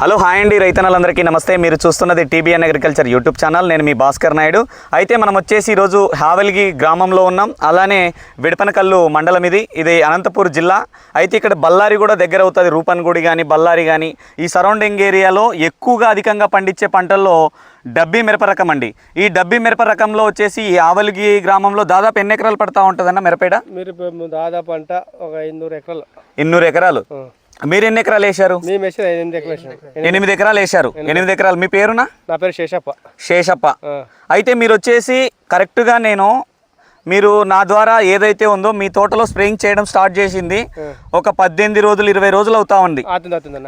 Hello hi అండి. రైతన్నలందరికీ నమస్తే. మీరు చూస్తున్నది టీబీఎన్ అగ్రికల్చర్ యూట్యూబ్ ఛానల్. నేను మీ భాస్కర్ నాయుడు. అయితే మనం వచ్చేసి ఈరోజు హావెల్గి గ్రామంలో ఉన్నాం. అలానే విడపనకల్లు మండలం ఇది. ఇది అనంతపూర్ జిల్లా. అయితే ఇక్కడ బళ్ళారి కూడా దగ్గర అవుతుంది. రూపన్గుడి కానీ బళ్ళారి కానీ ఈ సరౌండింగ్ ఏరియాలో ఎక్కువగా అధికంగా పండించే పంటల్లో డబ్బీ మిరప రకం అండి. ఈ డబ్బీ మిరప రకంలో వచ్చేసి ఈ ఆవలిగి గ్రామంలో దాదాపు ఎన్ని ఎకరాలు పడతా ఉంటుందన్న మిరపేడ? మీరు ఇప్పుడు దాదాపు అంట ఒక ఐదునూరు ఎకరాలు. ఇన్నూరు ఎకరాలు. మీరు ఎన్ని ఎకరాలు వేశారు? ఎనిమిది ఎకరాలు వేసినాం. ఎనిమిది ఎకరాలు వేశారు. ఎనిమిది. ఎకరాలు. మీ పేరునా? నా పేరు శేషప్ప. శేషప్ప. అయితే మీరు వచ్చేసి కరెక్ట్గా నేను మీరు నా ద్వారా ఏదైతే ఉందో మీ తోటలో స్ప్రేయింగ్ చేయడం స్టార్ట్ చేసింది ఒక పద్దెనిమిది రోజులు ఇరవై రోజులు అవుతా ఉంది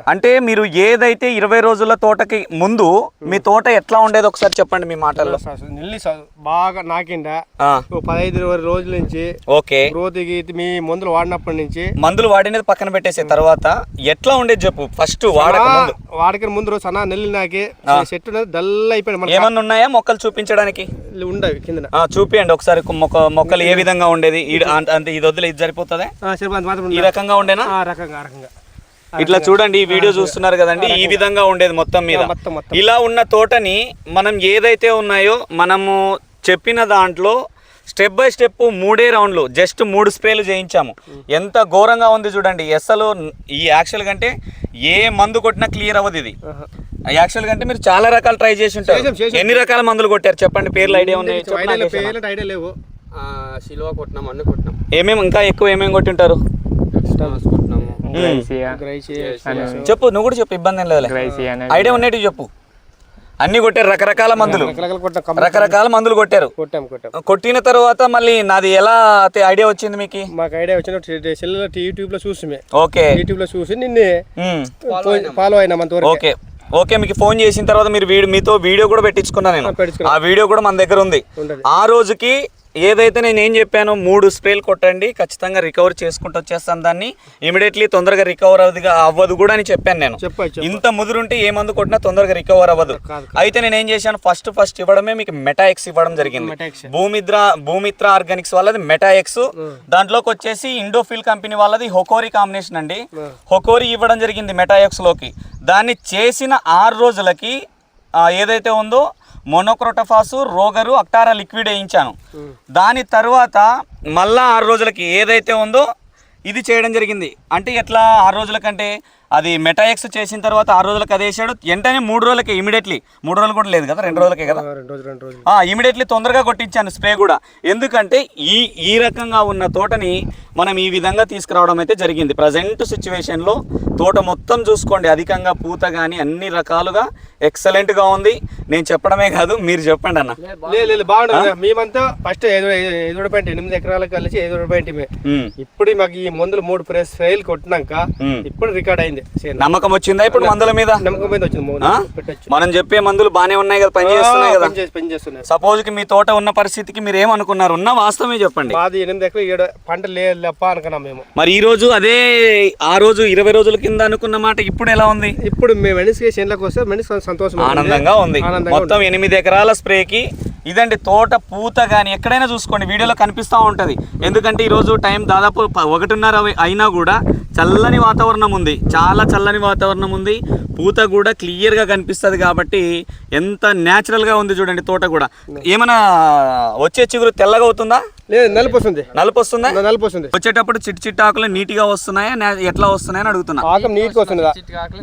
అంటే మీరు ఏదైతే ఇరవై రోజుల తోటకి ముందు మీ తోట ఎట్లా ఉండేది ఒకసారి చెప్పండి మీ మాటల్లో. బాగా నాకిండా. పదహైదు ఇరవై రోజుల నుంచి ఓకే. గ్రోత్ మీ మందులు వాడినప్పటి నుంచి మందులు వాడినది పక్కన పెట్టేసిన తర్వాత ఎట్లా ఉండేది చెప్పు ఫస్ట్ వాడక ముందు. వాడికి ముందు రోజు సన్నా నెల్లి నాకి చెట్టు డల్ అయిపోయింది. మన ఏమన్నా ఉన్నాయా మొక్కలు చూపించడానికి? ఉండవి కింద చూపియండి ఒకసారి మొక్క మొక్కలు ఏ విధంగా ఉండేది? అంత ఇది వదిలే ఇది సరిపోతుందా? ఈ. రకంగా ఉండేనా? రకంగా రకంగా. ఇట్లా చూడండి ఈ వీడియో చూస్తున్నారు కదండి ఈ విధంగా ఉండేది మొత్తం మీద. ఇలా ఉన్న తోటని మనం ఏదైతే ఉన్నాయో మనము చెప్పిన దాంట్లో స్టెప్ బై స్టెప్ మూడే రౌండ్లు జస్ట్ మూడు స్ప్రేలు చేయించాము. ఎంత ఘోరంగా ఉంది చూడండి అసలు ఈ యాక్చువల్ కంటే ఏ మందు కొట్టినా క్లియర్ అవ్వదు ఇది. యాక్చువల్ కంటే మీరు చాలా రకాలు ట్రై చేసి ఉంటారు. ఎన్ని రకాల మందులు కొట్టారు? చెప్పండి పేర్లు ఐడియా ఉన్నాయి కొంచెం ఐడియా లేవు, పేర్లు ఐడియా లేవు సిల్వ కొట్టినాం అన్ని కొట్టినాం. ఏమేమి ఇంకా ఎక్కువ ఏమేమి కొట్టింటారు? ఎక్స్ట్రాస్ కొట్టినాము. గ్రైసి చెప్పు నువ్వు కూడా చెప్పు ఇబ్బంది ఏం లేదు ఐడియా ఉన్నట్టు చెప్పు. అన్ని కొట్టారు రకరకాల మందులు. రకరకాల కంపెనీ రకరకాల మందులు కొట్టారు. కొట్టాం కొట్టాం. కొట్టిన తర్వాత మళ్ళీ నాది ఎలా ఐడియా వచ్చింది మీకు? మాకు ఐడియా సెల్లో యూట్యూబ్లో చూసి ఓకే. యూట్యూబ్లో చూసి నిన్నే. ఫాలో అయినా ఓకే. ఓకే మీకు ఫోన్ చేసిన తర్వాత మీరు వీడియో మీతో వీడియో కూడా పెట్టించుకున్నా నేను. ఆ వీడియో కూడా మన దగ్గర ఉంది. ఆ రోజుకి ఏదైతే నేను ఏం చెప్పానో మూడు స్ప్రేలు కొట్టండి ఖచ్చితంగా రికవర్ చేసుకుంటూ వచ్చేస్తాను దాన్ని. ఇమీడియట్లీ తొందరగా రికవర్ అవ్వదు అవ్వదు కూడా అని చెప్పాను నేను. ఇంత ముదురుంటే ఏ మందు కొట్టినా తొందరగా రికవర్ అవ్వదు. అయితే నేను ఏం చేశాను? ఫస్ట్ ఫస్ట్ ఇవ్వడమే మీకు మెటాఎక్స్ ఇవ్వడం జరిగింది. భూమిద్ర భూమిత్ర ఆర్గానిక్స్ వాళ్ళది మెటాఎక్స్ దాంట్లోకి వచ్చేసి ఇండోఫిల్ కంపెనీ వాళ్ళది హొకోరి కాంబినేషన్ అండి. హొకోరి ఇవ్వడం జరిగింది మెటాఎక్స్లోకి. దాన్ని చేసిన ఆరు రోజులకి ఏదైతే ఉందో మొనోక్రోటోఫాసు రోగరు అక్టారా లిక్విడ్ వేయించాను. దాని తర్వాత మళ్ళా ఆరు రోజులకి ఏదైతే ఉందో ఇది చేయడం జరిగింది. అంటే ఎట్లా ఆరు రోజుల కంటే అది మెటాఎక్స్ చేసిన తర్వాత ఆరు రోజులకు అది వేసాడు. వెంటనే మూడు రోజులకి ఇమీడియట్లీ మూడు రోజులు కూడా లేదు కదా రెండు రోజులకే కదా? ఇమీడియట్లీ తొందరగా కొట్టించాను స్ప్రే కూడా. ఎందుకంటే ఈ ఈ రకంగా ఉన్న తోటని మనం ఈ విధంగా తీసుకురావడం అయితే జరిగింది. ప్రజెంట్ సిచ్యువేషన్లో తోట మొత్తం చూసుకోండి. అధికంగా పూత కానీ అన్ని రకాలుగా ఎక్సలెంట్గా ఉంది. నేను చెప్పడమే కాదు మీరు చెప్పండి అన్న. లేదు బాగుంటుంది మేమంతా ఫస్ట్ ఐదు ఐదు పాయింట్ ఎనిమిది ఎకరాలకు కలిసి ఐదు పాయింట్ ఇప్పుడు మాకు ఈ మందులు మూడు ప్రెస్ ఫెయిల్ కొట్టినాక. ఇప్పుడు రికార్డ్ అయింది. నమ్మకం వచ్చిందా ఇప్పుడు మందుల మీద? నమ్మకం మీద వచ్చింది. ఆ? మౌనం చెప్పే మందులు బాగానే ఉన్నాయి కదా పని చేస్తున్నాయి కదా. పని చేసి పని చేస్తున్నారు సపోజ్కి మీ తోట ఉన్న పరిస్థితికి మీరు ఏమనుకున్నారు? ఉన్న వాస్తవమే చెప్పండి. మాది ఎనిమిది ఎకరాలు ఏడు పంట అనుకున్నాం మేము. మరి ఈ రోజు అదే ఆ రోజు ఇరవై రోజుల కింద అనుకున్న మాట ఇప్పుడు ఎలా ఉంది? ఇప్పుడు మేము మెడిసి చేనులకు వస్తే మెడిసి సంతోషం. ఆనందంగా ఉంది. మొత్తం ఎనిమిది ఎకరాల స్ప్రేకి ఇదండి తోట పూత కానీ ఎక్కడైనా చూసుకోండి వీడియోలో కనిపిస్తూ ఉంటుంది. ఎందుకంటే ఈరోజు టైం దాదాపు ఒకటిన్నర అయినా కూడా చల్లని వాతావరణం ఉంది. చాలా చల్లని వాతావరణం ఉంది. పూత కూడా క్లియర్గా కనిపిస్తుంది కాబట్టి ఎంత న్యాచురల్గా ఉంది చూడండి తోట కూడా. ఏమైనా వచ్చే చిగురు తెల్లగా అవుతుందా? లేదు నలుపు వస్తుంది. నలుపు వస్తుందా? నలుపు వస్తుంది. వచ్చేటప్పుడు చిట్టి చిట్టి ఆకులు నీట్గా వస్తున్నాయా? నే- ఎట్లా వస్తున్నాయని అడుగుతున్నా. ఆకం వస్తుంది.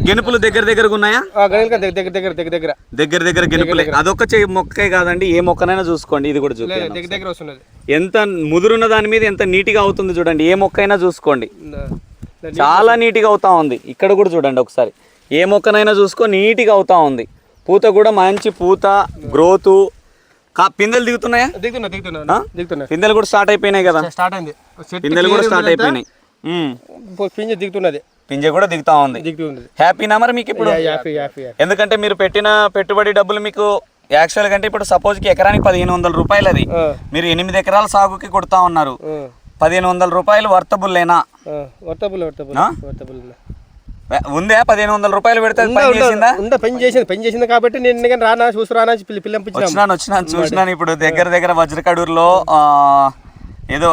గెనుపులు దగ్గర దగ్గరగా ఉన్నాయా? దగ్గర దగ్గర దగ్గర దగ్గర దగ్గర దగ్గర దగ్గర. గెలుపులే అదొక మొక్కే కాదండి ఏ మొక్కనైనా చూసుకోండి ఇది కూడా చూపించండి దగ్గర దగ్గర వస్తున్నది. ఎంత ముదురున్న దాని మీద ఎంత నీట్గా అవుతుంది చూడండి ఏ మొక్కైనా చూసుకోండి. నా- నా- చాలా నీట్గా అవుతా ఉంది. ఇక్కడ కూడా చూడండి ఒకసారి. ఏ మొక్కనైనా చూసుకో నీట్గా అవుతా ఉంది. పూత కూడా మంచి పూత గ్రోత్. కా పిందెలు దిగుతున్నాయా? దిగుతున్నా దిగుతున్నా పిందెలు కూడా స్టార్ట్ అయిపోయినాయి కదా? స్టార్ట్ అయింది. పిందెలు కూడా స్టార్ట్ అయిపోయినాయి. పింజ దిగుతున్నది. పింజ కూడా దిగుతా ఉంది. హ్యాపీనా మరి మీకు ఇప్పుడు? ఎందుకంటే మీరు పెట్టిన పెట్టుబడి డబ్బులు మీకు యాక్చువల్ కంటే ఇప్పుడు సపోజ్కి ఎకరానికి పదిహేను వందల రూపాయలు అది మీరు ఎనిమిది ఎకరాల సాగుకి కొడతా ఉన్నారు. పదిహేను వందల రూపాయలు వర్తబుల్లేనా వర్తబుల్ వర్తబుల్? వర్తబుల్ ఉందా? పదిహేను వందల రూపాయలు పెడితే పని చేసిందా? ఉందా పని చేసింది పని చేసింది కాబట్టి నేను రానా చూసి రానా పిల్లంపించినాం వచ్చినాను వచ్చినాను చూసినాను ఇప్పుడు దగ్గర దగ్గర వజ్రకడూరులో ఏదో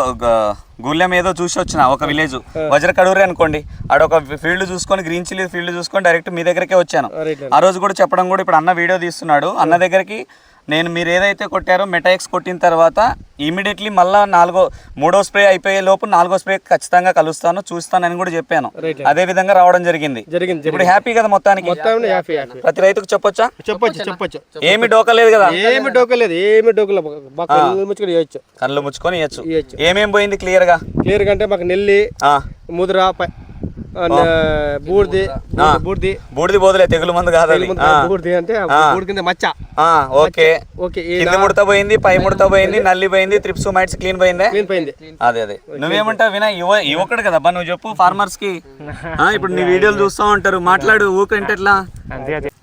గుళ్ళెం ఏదో చూసి వచ్చిన ఒక విలేజ్ వజ్రకడూరి అనుకోండి. ఆడ ఒక ఫీల్డ్ చూసుకొని గ్రీన్ చిల్లీ ఫీల్డ్ చూసుకొని డైరెక్ట్ మీ దగ్గరకే వచ్చాను. ఆ రోజు కూడా చెప్పడం కూడా ఇప్పుడు అన్న వీడియో తీస్తున్నాడు. అన్న దగ్గరికి నేను మీరు ఏదైతే కొట్టారో మెటాక్స్ కొట్టిన తర్వాత ఇమీడియట్లీ మళ్ళా నాలుగో మూడో స్ప్రే అయిపోయే లోపు నాలుగో స్ప్రే ఖచ్చితంగా కలుస్తాను చూస్తానని కూడా చెప్పాను. అదే విధంగా రావడం జరిగింది. జరిగింది ఇప్పుడు హ్యాపీ కదా మొత్తానికి? ప్రతి రైతుకు చెప్పొచ్చా? చెప్పొచ్చు చెప్పొచ్చు. ఏమి డోకలేదు కదా? ఏమి డోకలేదు ఏమి డోకలేదు. కళ్ళు ముచ్చుకొని ఇవ్వచ్చు. ఏమేం పోయింది క్లియర్గా? క్లియర్ అంటే మాకు నెల్లి ఆ, ముద్ర బూడిది బూడిది, బూడిది. బోదులే తెగులు మందు కాదు బూడిది అంటే. బూడి కింద మచ్చ. ఆ, ఓకే. ఓకే కింద ముడత పోయింది పై ముడత పోయింది నల్లి పోయింది త్రిప్స్ మైట్స్ క్లీన్ పోయిందే? క్లీన్ పోయింది. అదే అదే. నువ్వేమంటావు వినయ్? యువ యువకుడు కదా బా నువ్వు చెప్పు ఫార్మర్స్కి ఆ, ఇప్పుడు నీ వీడియోలు చూస్తూ ఉంటారు. మాట్లాడు ఊకంటే ఎట్లా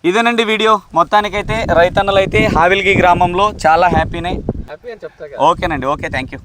ఇదేనండి వీడియో. మొత్తానికైతే రైతన్నలు అయితే హావిల్గి గ్రామంలో చాలా హ్యాపీనే. హ్యాపీ అని చెప్తా ఓకేనండి ఓకే థ్యాంక్ యూ.